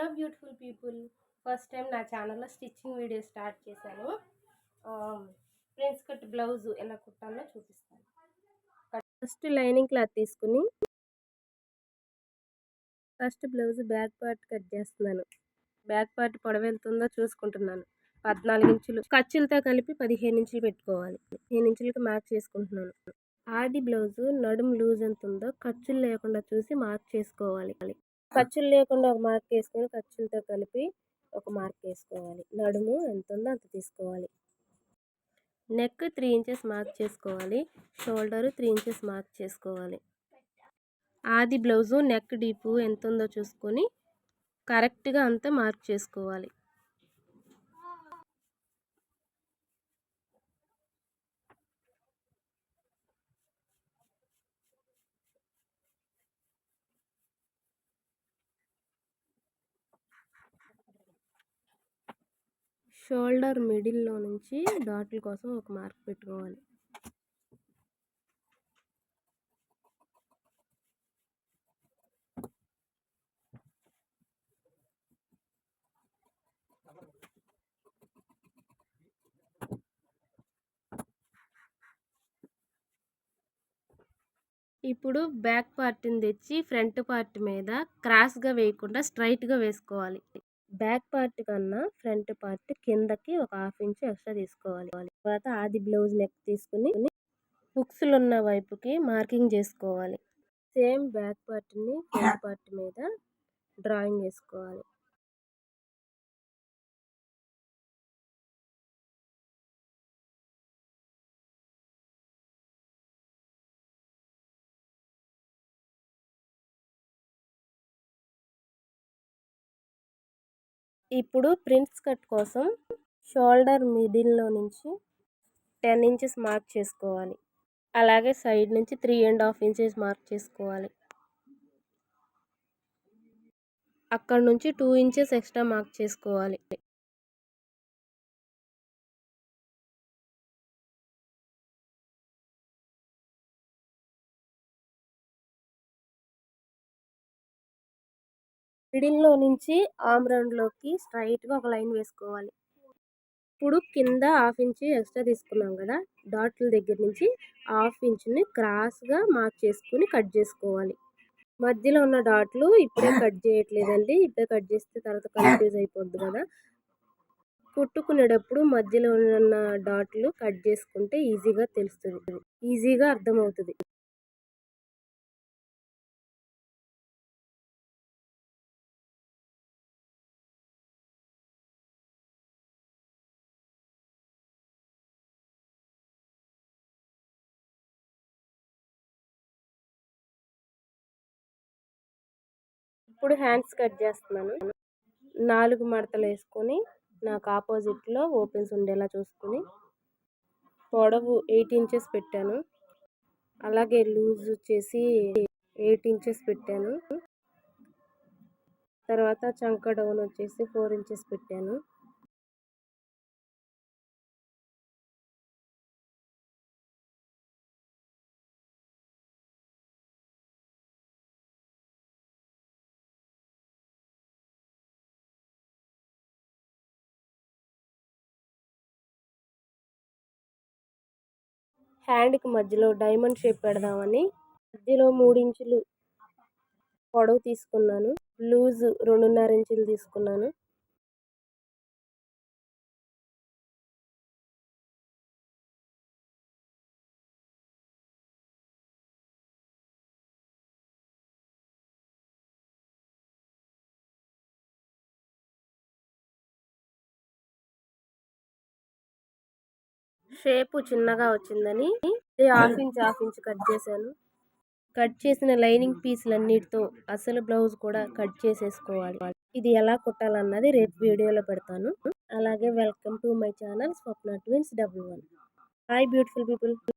Hello beautiful people. First time నా ఛానల్లో stitching video start చేశాను. ప్రిన్స్ కట్ బ్లౌజ్ ఎలా కుట్టాలో చూపిస్తాను. ఫస్ట్ లైనింగ్ క్లాత్ తీసుకుని first blouse back part cut చేస్తున్నాను. బ్యాక్ పార్ట్ పొడవెళ్తుందో చూసుకుంటున్నాను. పద్నాలుగు ఇంచులు. ఖర్చులతో కలిపి పదిహేను ఇంచులు పెట్టుకోవాలి. పదిహేను ఇంచులకి మార్క్ చేసుకుంటున్నాను. ఆది బ్లౌజ్ నడుము లూజ్ ఎంత ఉందో ఖర్చులు లేకుండా చూసి మార్క్ చేసుకోవాలి. ఖర్చులు లేకుండా ఒక మార్క్ వేసుకొని ఖర్చులతో కలిపి ఒక మార్క్ వేసుకోవాలి. నడుము ఎంత ఉందో అంత తీసుకోవాలి. నెక్ త్రీ ఇంచెస్ మార్క్ చేసుకోవాలి. షోల్డర్ త్రీ ఇంచెస్ మార్క్ చేసుకోవాలి. ఆది బ్లౌజు నెక్ డీపు ఎంత ఉందో చూసుకొని కరెక్ట్గా అంతా మార్క్ చేసుకోవాలి. షోల్డర్ మిడిల్లో నుంచి డాట్ల కోసం ఒక మార్క్ పెట్టుకోవాలి. ఇప్పుడు బ్యాక్ పార్ట్ని తెచ్చి ఫ్రంట్ పార్ట్ మీద క్రాస్గా వేయకుండా స్ట్రైట్గా వేసుకోవాలి. బ్యాక్ పార్ట్ కన్నా ఫ్రంట్ పార్ట్ కిందకి ఒక హాఫ్ ఇంచ్ ఎక్స్ట్రా తీసుకోవాలి. తర్వాత ఆది బ్లౌజ్ నెక్ తీసుకుని హుక్స్లు ఉన్న వైపుకి మార్కింగ్ చేసుకోవాలి. సేమ్ బ్యాక్ పార్ట్ని ఫ్రంట్ పార్ట్ మీద డ్రాయింగ్ వేసుకోవాలి. ఇప్పుడు ప్రింట్స్ కట్ కోసం షోల్డర్ మిడిల్లో నుంచి టెన్ ఇంచెస్ మార్క్ చేసుకోవాలి. అలాగే సైడ్ నుంచి three and half inches mark చేసుకోవాలి. అక్కడ నుంచి టూ ఇంచెస్ ఎక్స్ట్రా మార్క్ చేసుకోవాలి. మిడిల్లో నుంచి ఆమ్ రౌండ్లోకి స్ట్రైట్గా ఒక లైన్ వేసుకోవాలి. ఇప్పుడు కింద హాఫ్ ఇంచ్ ఎక్స్ట్రా తీసుకున్నాం కదా! డాట్ల దగ్గర నుంచి హాఫ్ ఇంచ్ని క్రాస్గా మార్క్ చేసుకుని కట్ చేసుకోవాలి. మధ్యలో ఉన్న డాట్లు ఇప్పుడే కట్ చేయట్లేదండి. ఇప్పుడే కట్ చేస్తే తర్వాత కన్ఫ్యూజ్ అయిపోద్ది కదా! కుట్టుకునేటప్పుడు మధ్యలో ఉన్న డాట్లు కట్ చేసుకుంటే ఈజీగా తెలుస్తుంది. ఈజీగా అర్థమవుతుంది. ఇప్పుడు హ్యాండ్స్ కట్ చేస్తున్నాను. నాలుగు మడతలు వేసుకొని నాకు ఆపోజిట్లో ఓపెన్స్ ఉండేలా చూసుకొని పొడవు ఎయిట్ ఇంచెస్ పెట్టాను. అలాగే లూజ్ వచ్చేసి ఎయిట్ ఇంచెస్ పెట్టాను. తర్వాత చంక డౌన్ వచ్చేసి ఫోర్ ఇంచెస్ పెట్టాను. హ్యాండ్కి మధ్యలో డైమండ్ షేప్ పెడదామని మధ్యలో మూడు ఇంచులు పొడవు తీసుకున్నాను. లూజు రెండున్నర ఇంచులు తీసుకున్నాను. షేప్ చిన్నగా వచ్చిందని half inch half inch cut చేశాను. కట్ చేసిన లైనింగ్ పీసులన్నిటితో అసలు బ్లౌజ్ కూడా కట్ చేసేసుకోవాలి. ఇది ఎలా కుట్టాలన్నది రేపు వీడియోలో పెడతాను. అలాగే welcome to my channel Swapna twins double one. Hi beautiful people.